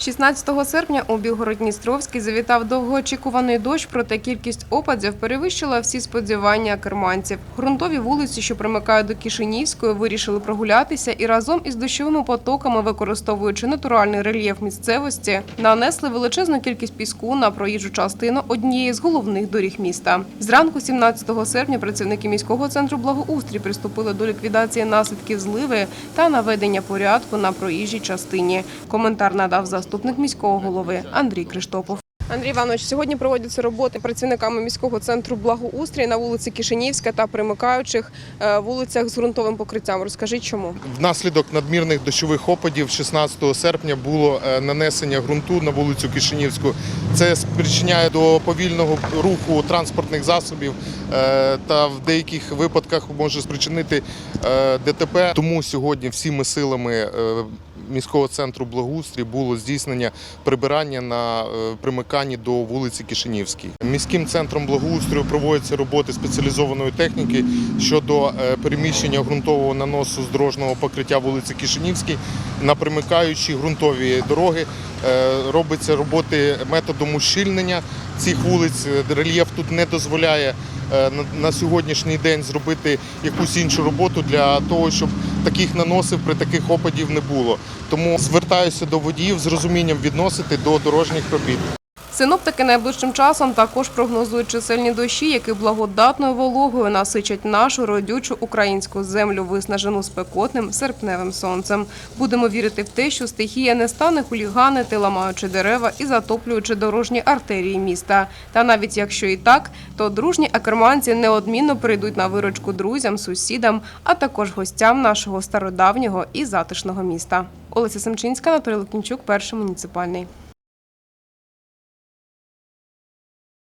16 серпня у Білгород-Дністровський завітав довгоочікуваний дощ, проте кількість опадів перевищила всі сподівання керманців. Грунтові вулиці, що примикають до Кишинівської, вирішили прогулятися і разом із дощовими потоками, використовуючи натуральний рельєф місцевості, нанесли величезну кількість піску на проїжджу частину однієї з головних доріг міста. Зранку 17 серпня працівники міського центру благоустрій приступили до ліквідації наслідків зливи та наведення порядку на проїжджій частині. Коментар надав заступник міського голови Андрій Криштопов. Андрій Іванович, сьогодні проводяться роботи працівниками міського центру благоустрій на вулиці Кишинівська та примикаючих е, вулицях з ґрунтовим покриттям. Розкажіть, чому? Внаслідок надмірних дощових опадів 16 серпня було е, нанесення ґрунту на вулицю Кишинівську. Це спричиняє до повільного руху транспортних засобів е, та в деяких випадках може спричинити ДТП. Тому сьогодні всіми силами міського центру благоустрій було здійснення прибирання на е, примиканні до вулиці Кишинівській. Міським центром благоустрою проводяться роботи спеціалізованої техніки щодо е, переміщення ґрунтового наносу з дорожнього покриття вулиці Кишинівській на примикаючі ґрунтові дороги. Е, Робиться роботи методом ущільнення цих вулиць. Рельєф тут не дозволяє на сьогоднішній день зробити якусь іншу роботу для того, щоб таких наносів при таких опадів не було. Тому звертаюся до водіїв з розумінням відносити до дорожніх робіт. Синоптики найближчим часом також прогнозують чисельні дощі, які благодатною вологою насичать нашу родючу українську землю, виснажену спекотним серпневим сонцем. Будемо вірити в те, що стихія не стане хуліганити, ламаючи дерева і затоплюючи дорожні артерії міста. Та навіть якщо і так, то дружні акерманці неодмінно прийдуть на виручку друзям, сусідам, а також гостям нашого стародавнього і затишного міста. Олеся Семчинська, Анатолій Лукінчук, перший муніципальний.